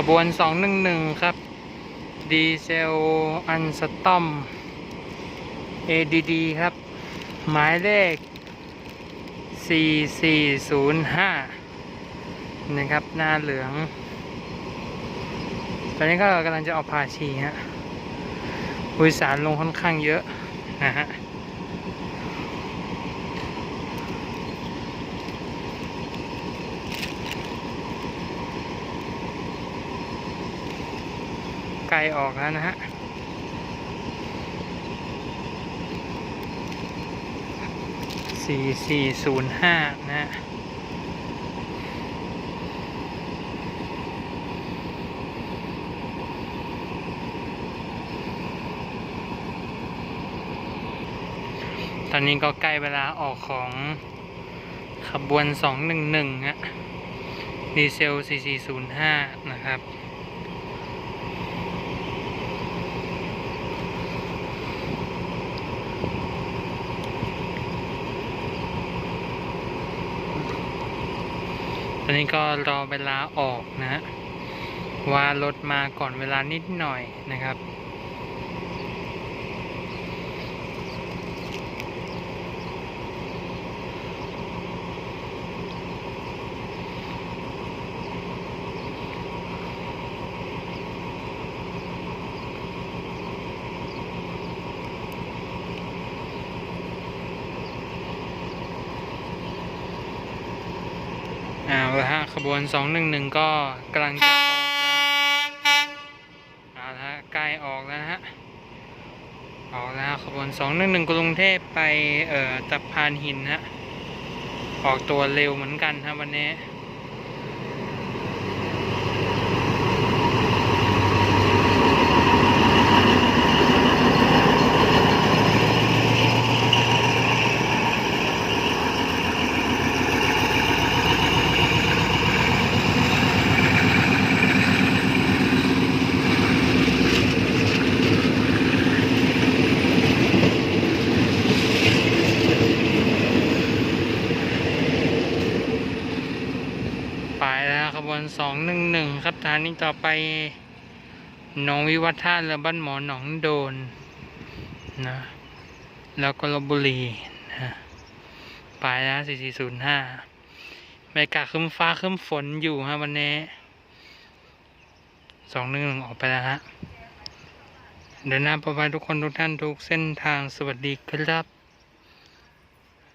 ขบวน 211 ครับ ดีเซลอันสตอม ADD ครับ หมายเลข 4405 นะครับ หน้าเหลือง ตอนนี้ก็กำลังจะออกพาชีฮะผู้โดยสารลงค่อนข้างเยอะนะฮะ ไกลออกแล้วนะฮะสี่สี่ศูนย์ห้านะฮะตอนนี้ก็ใกล้เวลาออกของขบวน 211ฮะดีเซล 4405 นะครับ อนนี้ก็รอเวลาออกนะฮะว่ารถมาก่อนเวลานิดหน่อยนะครับ อ่าละฮะขบวน 211 ก็กำลังจะออกแล้วเอาละฮะใกล้ออกแล้วนะฮะออกแล้วขบวน 211 กรุงเทพไปเอ่อตะพานหินฮะออกตัวเร็วเหมือนกันฮะวันนี้ ไปแล้วขบวน211ครับสถานีต่อไปหนองวิวัฒน์ท่าเรือบ้านหมอหนองโดนนะแล้วก็ลบบุรีนะไปแล้ว4405บรรยากาศคึ้มฟ้าคึ้มฝนอยู่ฮะวันนี้211ออกไปแล้วฮะเดินหน้าปลอดภัยทุกคนทุกท่านทุกเส้นทางสวัสดีครับ